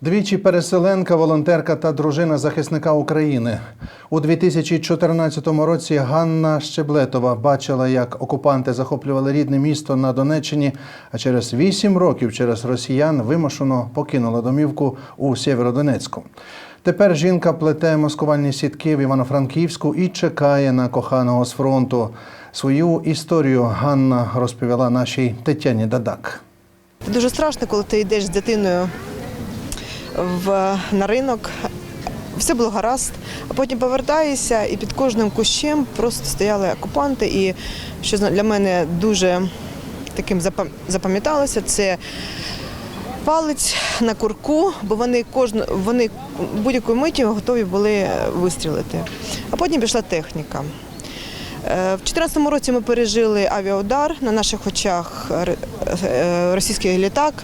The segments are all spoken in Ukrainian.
Двічі переселенка, волонтерка та дружина захисника України. У 2014 році Ганна Щеблетова бачила, як окупанти захоплювали рідне місто на Донеччині, а через вісім років через росіян вимушено покинула домівку у Сєвєродонецьку. Тепер жінка плете маскувальні сітки в Івано-Франківську і чекає на коханого з фронту. Свою історію Ганна розповіла нашій Тетяні Дадак. Дуже страшно, коли ти йдеш з дитиною в, на ринок. Все було гаразд, а потім повертаєшся, і під кожним кущем просто стояли окупанти. І що для мене дуже таким запам'яталося, це палець на курку, бо вони кожну вони будь-якої миті готові були вистрілити. А потім пішла техніка. Е, В 2014 році ми пережили авіаудар на наших очах е, російський літак,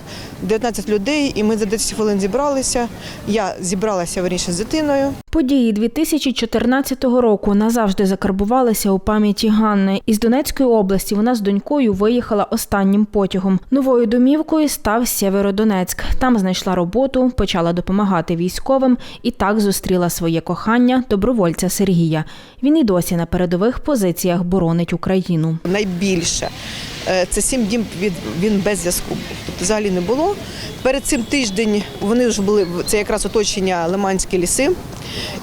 19 людей, і ми за 10 хвилин зібралися. Я зібралася верніше з дитиною. Події 2014 року назавжди закарбувалися у пам'яті Ганни. Із Донецької області вона з донькою виїхала останнім потягом. Новою домівкою став Сєвєродонецьк. Там знайшла роботу, почала допомагати військовим і так зустріла своє кохання добровольця Сергія. Він і досі на передових позиціях боронить Україну. Найбільше це сім днів він без зв'язку. Тобто взагалі не було. Перед цим тиждень вони вже були це якраз оточення Лиманські ліси.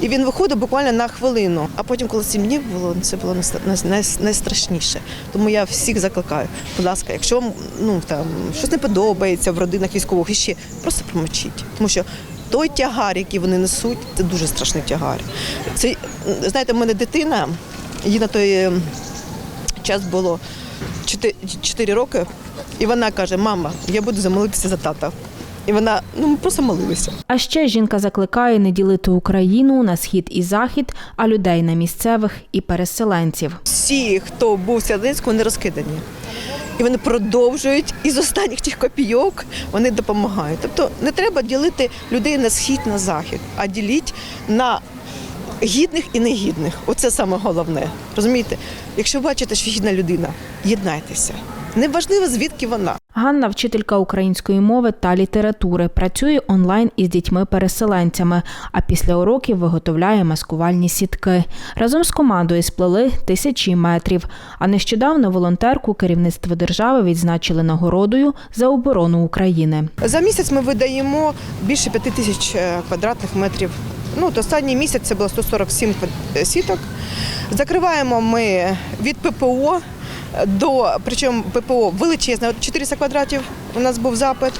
І він виходив буквально на хвилину. А потім, коли сім днів було, це було найс- найс- найс- найстрашніше. Тому я всіх закликаю, будь ласка, якщо вам ну там щось не подобається в родинах військових, іще просто промовчіть. Тому що той тягар, який вони несуть, це дуже страшний тягар. Це знаєте, в мене дитина, їй на той е, час було 4 роки, і вона каже: Мама, я буду замолитися за тата. І вона ну ми просто молилися. А ще жінка закликає не ділити Україну на схід і захід, а людей на місцевих і переселенців. Всі, хто був в Сядинську, вони розкидані. І вони продовжують із останніх тих копійок вони допомагають. Тобто не треба ділити людей на схід, на захід, а діліть на гідних і негідних. Оце саме головне. Розумієте? Якщо бачите, що гідна людина, єднайтеся. Неважливо, звідки вона. Ганна, вчителька української мови та літератури, працює онлайн із дітьми-переселенцями, а після уроків виготовляє маскувальні сітки. Разом з командою сплели тисячі метрів. А нещодавно волонтерку керівництво держави відзначили нагородою за оборону України. За місяць ми видаємо більше п'яти тисяч е, квадратних метрів. Ну, от останній місяць це було 147 сіток. Закриваємо ми від ППО до, причому ППО величезне, 400 квадратів у нас був запит,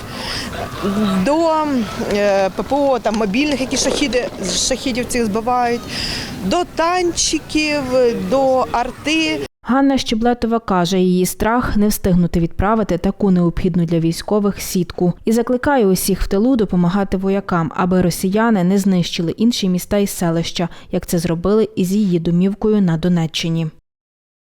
до е, ППО там, мобільних, які шахіди, шахідів цих збивають, до танчиків, до арти. Ганна Щеблетова каже, її страх не встигнути відправити таку необхідну для військових сітку і закликає усіх в тилу допомагати воякам, аби росіяни не знищили інші міста і селища, як це зробили із її домівкою на Донеччині.